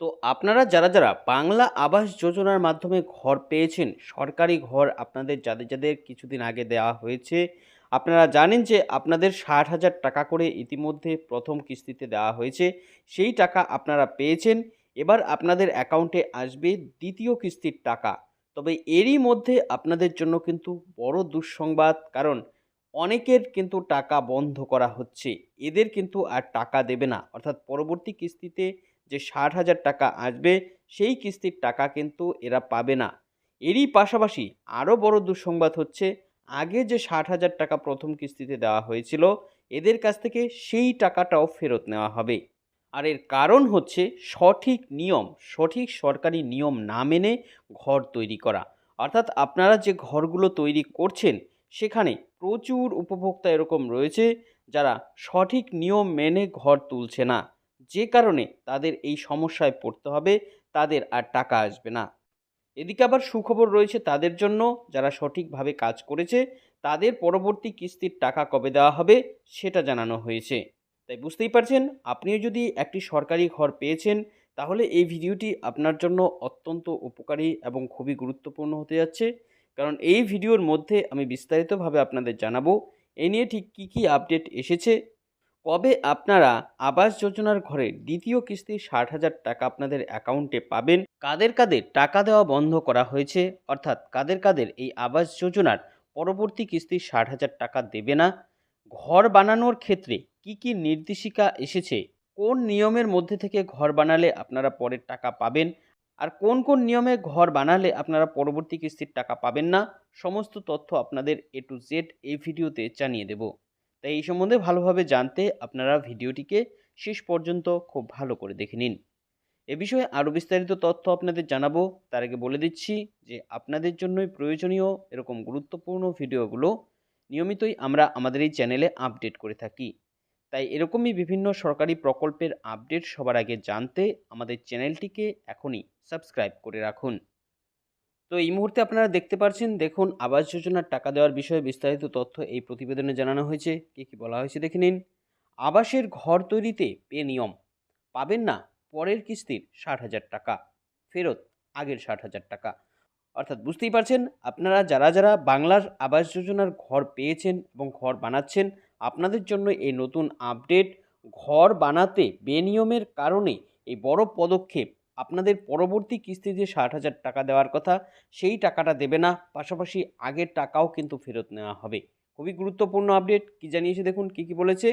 তো আপনারা যারা যারা বাংলা আবাস যোজনার মাধ্যমে ঘর পেয়েছেন, সরকারি ঘর আপনাদের যাদের যাদের কিছুদিন আগে দেওয়া হয়েছে, আপনারা জানেন যে আপনাদের ষাট হাজার টাকা করে ইতিমধ্যে প্রথম কিস্তিতে দেওয়া হয়েছে, সেই টাকা আপনারা পেয়েছেন। এবার আপনাদের অ্যাকাউন্টে আসবে দ্বিতীয় কিস্তির টাকা। তবে এরই মধ্যে আপনাদের জন্য কিন্তু বড় দুঃসংবাদ, কারণ অনেকের কিন্তু টাকা বন্ধ করা হচ্ছে। এদের কিন্তু আর টাকা দেবে না। অর্থাৎ পরবর্তী কিস্তিতে যে ষাট হাজার টাকা আসবে, সেই কিস্তির টাকা কিন্তু এরা পাবে না। এরই পাশাপাশি আরও বড় দুঃসংবাদ হচ্ছে, আগে যে ষাট হাজার টাকা প্রথম কিস্তিতে দেওয়া হয়েছিল, এদের কাছ থেকে সেই টাকাটাও ফেরত নেওয়া হবে। আর এর কারণ হচ্ছে সঠিক নিয়ম, সঠিক সরকারি নিয়ম না মেনে ঘর তৈরি করা। অর্থাৎ আপনারা যে ঘরগুলো তৈরি করছেন, সেখানে প্রচুর উপভোক্তা এরকম রয়েছে, যারা সঠিক নিয়ম মেনে ঘর তুলছে না। যে কারণে তাদের এই সমস্যায় পড়তে হবে, তাদের আর টাকা আসবে না। এদিকে আবার সুখবর রয়েছে তাদের জন্য, যারা সঠিকভাবে কাজ করেছে, তাদের পরবর্তী কিস্তির টাকা কবে দেওয়া হবে সেটা জানানো হয়েছে। তাই বুঝতেই পারছেন, আপনিও যদি একটি সরকারি ঘর পেয়েছেন, তাহলে এই ভিডিওটি আপনার জন্য অত্যন্ত উপকারী এবং খুবই গুরুত্বপূর্ণ হতে যাচ্ছে। কারণ এই ভিডিওর মধ্যে আমি বিস্তারিতভাবে আপনাদের জানাব, এ নিয়ে ঠিক কী কী আপডেট এসেছে কবে আপনারা আবাস যোজনার ঘরে দ্বিতীয় কিস্তি ষাট হাজার টাকা আপনাদের অ্যাকাউন্টে পাবেন? কাদের কাদের টাকা দেওয়া বন্ধ করা হয়েছে? অর্থাৎ কাদের কাদের এই আবাস যোজনার পরবর্তী কিস্তি ষাট হাজার টাকা দেবে না? ঘর বানানোর ক্ষেত্রে কি কি নির্দেশিকা এসেছে? কোন নিয়মের মধ্যে থেকে ঘর বানালে আপনারা পরের টাকা পাবেন? আর কোন কোন নিয়মে ঘর বানালে আপনারা পরবর্তী কিস্তির টাকা পাবেন না? সমস্ত তথ্য আপনাদের এ টু জেড এই ভিডিওতে জানিয়ে দেব। তাই এই সম্বন্ধে ভালোভাবে জানতে আপনারা ভিডিওটিকে শেষ পর্যন্ত খুব ভালো করে দেখে নিন। এ বিষয়ে আরও বিস্তারিত তথ্য আপনাদের জানাব। তার আগে বলে দিচ্ছি যে আপনাদের জন্যই প্রয়োজনীয় এরকম গুরুত্বপূর্ণ ভিডিওগুলো নিয়মিতই আমরা আমাদের এই চ্যানেলে আপডেট করে থাকি। তাই এরকমই বিভিন্ন সরকারি প্রকল্পের আপডেট সবার আগে জানতে আমাদের চ্যানেলটিকে এখনই সাবস্ক্রাইব করে রাখুন। তো এই মুহূর্তে আপনারা দেখতে পাচ্ছেন দেখুন আবাস যোজনার টাকা দেওয়ার বিষয়ে বিস্তারিত তথ্য এই প্রতিবেদনে জানানো হয়েছে। কী কী বলা হয়েছে দেখে নিন। আবাসের ঘর তৈরিতে পে নিয়ম। পাবেন না, পরের কিস্তির ষাট হাজার টাকা। ফেরত, আগের ষাট হাজার টাকা। অর্থাৎ বুঝতেই পারছেন, আপনারা যারা যারা বাংলার আবাস যোজনার ঘর পেয়েছেন এবং ঘর বানাচ্ছেন, আপনাদের জন্য এই নতুন আপডেট, ঘর বানাতে বেনিয়মের কারণে এই বড় পদক্ষেপ আপনাদের পরবর্তী কিস্তি যে ষাট হাজার টাকা দেওয়ার কথা, সেই টাকাটা দেবে না। পাশাপাশি আগের টাকাও কিন্তু ফেরত নেওয়া হবে। খুবই গুরুত্বপূর্ণ আপডেট কি জানিয়েছে দেখুন, কি কি বলেছে?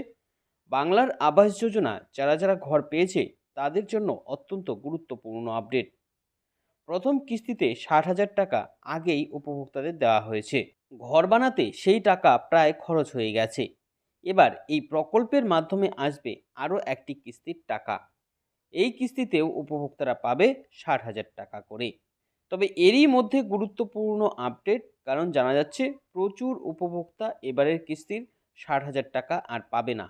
বাংলার আবাস যোজনা যারা যারা ঘর পেয়েছে, তাদের জন্য অত্যন্ত গুরুত্বপূর্ণ আপডেট প্রথম কিস্তিতে ষাট হাজার টাকা আগেই উপভোক্তাদের দেওয়া হয়েছে। ঘর বানাতে সেই টাকা প্রায় খরচ হয়ে গেছে। এবার এই প্রকল্পের মাধ্যমে আসবে আরও একটি কিস্তির টাকা। এই কিস্তিতেও উপভোক্তারা পাবে ষাট হাজার টাকা করে। তবে এরই মধ্যে গুরুত্বপূর্ণ আপডেট কারণ জানা যাচ্ছে প্রচুর উপভোক্তা এবারের কিস্তির ষাট হাজার টাকা আর পাবে না।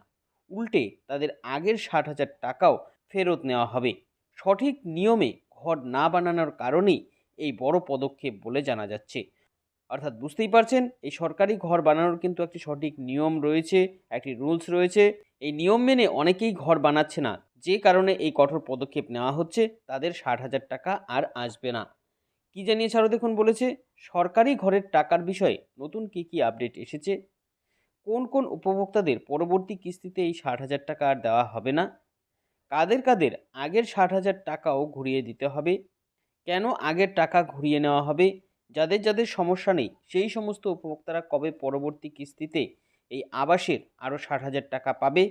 উল্টে তাদের আগের ষাট হাজার টাকাও ফেরত নেওয়া হবে। সঠিক নিয়মে ঘর না বানানোর কারণেই এই বড় পদক্ষেপ বলে জানা যাচ্ছে। অর্থাৎ বুঝতেই পারছেন, এই সরকারি ঘর বানানোর কিন্তু একটি সঠিক নিয়ম রয়েছে, একটি রুলস রয়েছে। এই নিয়ম মেনে অনেকেই ঘর বানাচ্ছে না। যে কারণে এই কঠোর পদক্ষেপ নেওয়া হচ্ছে, তাদের ষাট হাজার টাকা আর আসবে না। কি জানিয়েছে আরও দেখুন বলেছে, সরকারি ঘরের টাকার বিষয়ে নতুন কি কি আপডেট এসেছে? কোন কোন উপভোক্তাদের পরবর্তী কিস্তিতে এই ষাট হাজার টাকা আর দেওয়া হবে না? কাদের কাদের আগের ষাট হাজার টাকাও ঘুরিয়ে দিতে হবে? কেন আগের টাকা ঘুরিয়ে নেওয়া হবে? যাদের যাদের সমস্যা নেই, সেই সমস্ত উপভোক্তারা কবে পরবর্তী কিস্তিতে এই আবাসের আরও ষাট হাজার টাকা পাবে?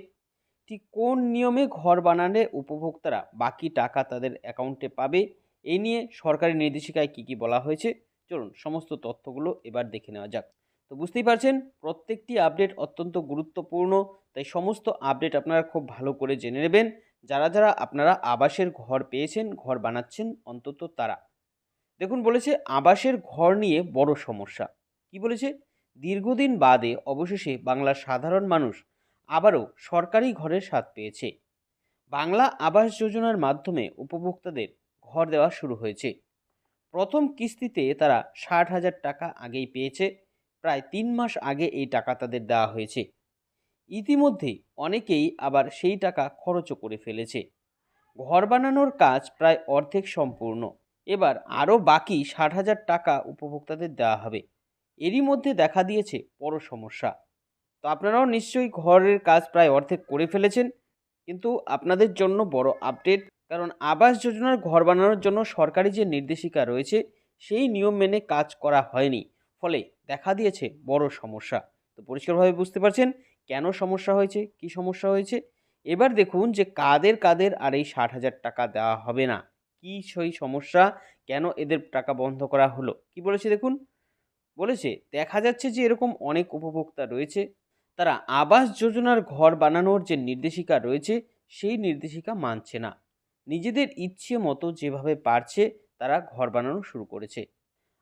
ঠিক কোন নিয়মে ঘর বানালে উপভোক্তারা বাকি টাকা তাদের অ্যাকাউন্টে পাবে? এই নিয়ে সরকারি নির্দেশিকায় কী কী বলা হয়েছে? চলুন সমস্ত তথ্যগুলো এবার দেখে নেওয়া যাক। তো বুঝতেই পারছেন, প্রত্যেকটি আপডেট অত্যন্ত গুরুত্বপূর্ণ, তাই সমস্ত আপডেট আপনারা খুব ভালো করে জেনে নেবেন। যারা যারা আপনারা আবাসের ঘর পেয়েছেন, ঘর বানাচ্ছেন, অন্তত তারা। দেখুন বলেছে আবাসের ঘর নিয়ে বড় সমস্যা। কি বলেছে? দীর্ঘদিন বাদে অবশেষে বাংলার সাধারণ মানুষ আবারও সরকারি ঘরের স্বাদ পেয়েছে। বাংলা আবাস যোজনার মাধ্যমে উপভোক্তাদের ঘর দেওয়া শুরু হয়েছে। প্রথম কিস্তিতে তারা ষাট হাজার টাকা আগেই পেয়েছে। প্রায় তিন মাস আগে এই টাকা তাদের দেওয়া হয়েছে। ইতিমধ্যে অনেকেই আবার সেই টাকা খরচও করে ফেলেছে। ঘর বানানোর কাজ প্রায় অর্ধেক সম্পূর্ণ। এবার আরও বাকি ষাট হাজার টাকা উপভোক্তাদের দেওয়া হবে। এরই মধ্যে দেখা দিয়েছে বড় সমস্যা। তো আপনারাও নিশ্চয়ই ঘরের কাজ প্রায় অর্ধেক করে ফেলেছেন, কিন্তু আপনাদের জন্য বড় আপডেট, কারণ আবাস যোজনার ঘর বানানোর জন্য সরকারি যে নির্দেশিকা রয়েছে, সেই নিয়ম মেনে কাজ করা হয়নি। ফলে দেখা দিয়েছে বড় সমস্যা। তো পরিষ্কারভাবে বুঝতে পারছেন কেন সমস্যা হয়েছে, কি সমস্যা হয়েছে? এবার দেখুন যে কাদের কাদের আর এই ষাট হাজার টাকা দেওয়া হবে না। কি সেই সমস্যা? কেন এদের টাকা বন্ধ করা হলো? কি বলেছে দেখুন? বলেছে, দেখা যাচ্ছে যে এরকম অনেক উপভোক্তা রয়েছে, তারা আবাস যোজনার ঘর বানানোর যে নির্দেশিকা রয়েছে, সেই নির্দেশিকা মানছে না। নিজেদের ইচ্ছে মতো যেভাবে পারছে, তারা ঘর বানানো শুরু করেছে।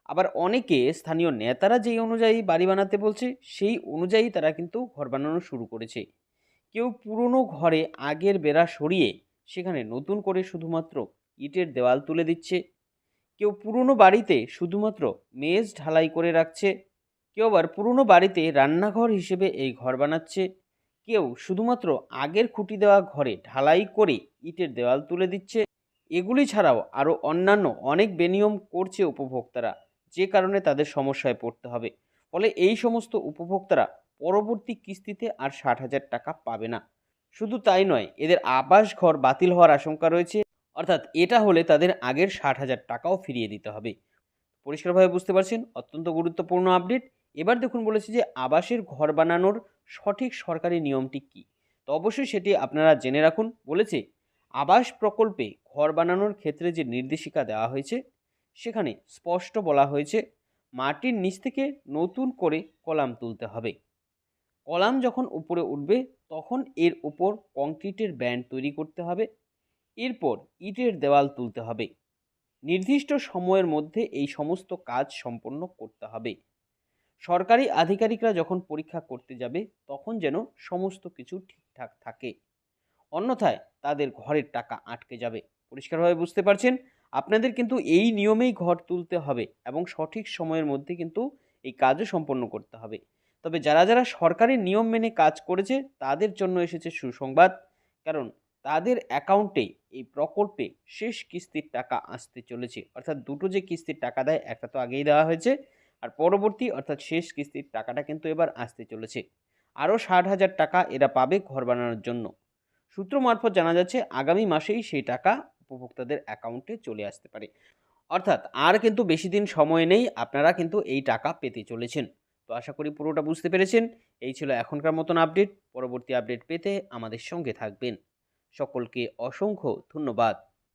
আবার অনেকে স্থানীয় নেতারা যেই অনুযায়ী বাড়ি বানাতে বলছে, সেই অনুযায়ী তারা কিন্তু ঘর বানানো শুরু করেছে। কেউ পুরনো ঘরে আগের বেড়া সরিয়ে সেখানে নতুন করে শুধুমাত্র ইটের দেওয়াল তুলে দিচ্ছে। কেউ পুরনো বাড়িতে শুধুমাত্র মেজ ঢালাই করে রাখছে। কেউ আবার পুরনো বাড়িতে রান্নাঘর হিসেবে এই ঘর বানাচ্ছে। কেউ শুধুমাত্র আগের খুঁটি দেওয়া ঘরে ঢালাই করে ইটের দেওয়াল তুলে দিচ্ছে। এগুলি ছাড়াও আরও অন্যান্য অনেক বেনিয়ম করছে উপভোক্তারা, যে কারণে তাদের সমস্যায় পড়তে হবে। ফলে এই সমস্ত উপভোক্তারা পরবর্তী কিস্তিতে আর ষাট হাজার টাকা পাবে না। শুধু তাই নয়, এদের আবাস ঘর বাতিল হওয়ার আশঙ্কা রয়েছে। অর্থাৎ এটা হলে তাদের আগের ষাট হাজার টাকাও ফিরিয়ে দিতে হবে। পরিষ্কারভাবে বুঝতে পারছেন? অত্যন্ত গুরুত্বপূর্ণ আপডেট। এবার দেখুন বলেছে যে আবাসের ঘর বানানোর সঠিক সরকারি নিয়মটি কী? তো অবশ্যই সেটি আপনারা জেনে রাখুন। বলেছে, আবাস প্রকল্পে ঘর বানানোর ক্ষেত্রে যে নির্দেশিকা দেওয়া হয়েছে, সেখানে স্পষ্ট বলা হয়েছে, মাটির নিচ থেকে নতুন করে কলাম তুলতে হবে। কলাম যখন উপরে উঠবে তখন এর উপর কংক্রিটের ব্যান্ড তৈরি করতে হবে। এরপর ইটের দেওয়াল তুলতে হবে। নির্দিষ্ট সময়ের মধ্যে এই সমস্ত কাজ সম্পন্ন করতে হবে। সরকারি আধিকারিকরা যখন পরীক্ষা করতে যাবে, তখন যেন সমস্ত কিছু ঠিকঠাক থাকে। অন্যথায় তাদের ঘরের টাকা আটকে যাবে। পরিষ্কারভাবে বুঝতে পারছেন? আপনাদের কিন্তু এই নিয়মেই ঘর তুলতে হবে এবং সঠিক সময়ের মধ্যে কিন্তু এই কাজও সম্পন্ন করতে হবে। তবে যারা যারা সরকারি নিয়ম মেনে কাজ করেছে, তাদের জন্য এসেছে সুসংবাদ। কারণ তাদের অ্যাকাউন্টে এই প্রকল্পে শেষ কিস্তির টাকা আসতে চলেছে। অর্থাৎ দুটো যে কিস্তির টাকা দেয়, একটা তো আগেই দেওয়া হয়েছে, আর পরবর্তী অর্থাৎ শেষ কিস্তির টাকাটা কিন্তু এবার আসতে চলেছে। আরও ষাট হাজার টাকা এরা পাবে ঘর বানানোর জন্য। সূত্র মারফত জানা যাচ্ছে, আগামী মাসেই সেই টাকা উপভোক্তাদের অ্যাকাউন্টে চলে আসতে পারে। অর্থাৎ আর কিন্তু বেশি দিন সময় নেই, আপনারা কিন্তু এই টাকা পেতে চলেছেন। তো আশা করি পুরোটা বুঝতে পেরেছেন। এই ছিল এখনকার মতন আপডেট। পরবর্তী আপডেট পেতে আমাদের সঙ্গে থাকবেন। সকলকে অসংখ্য ধন্যবাদ।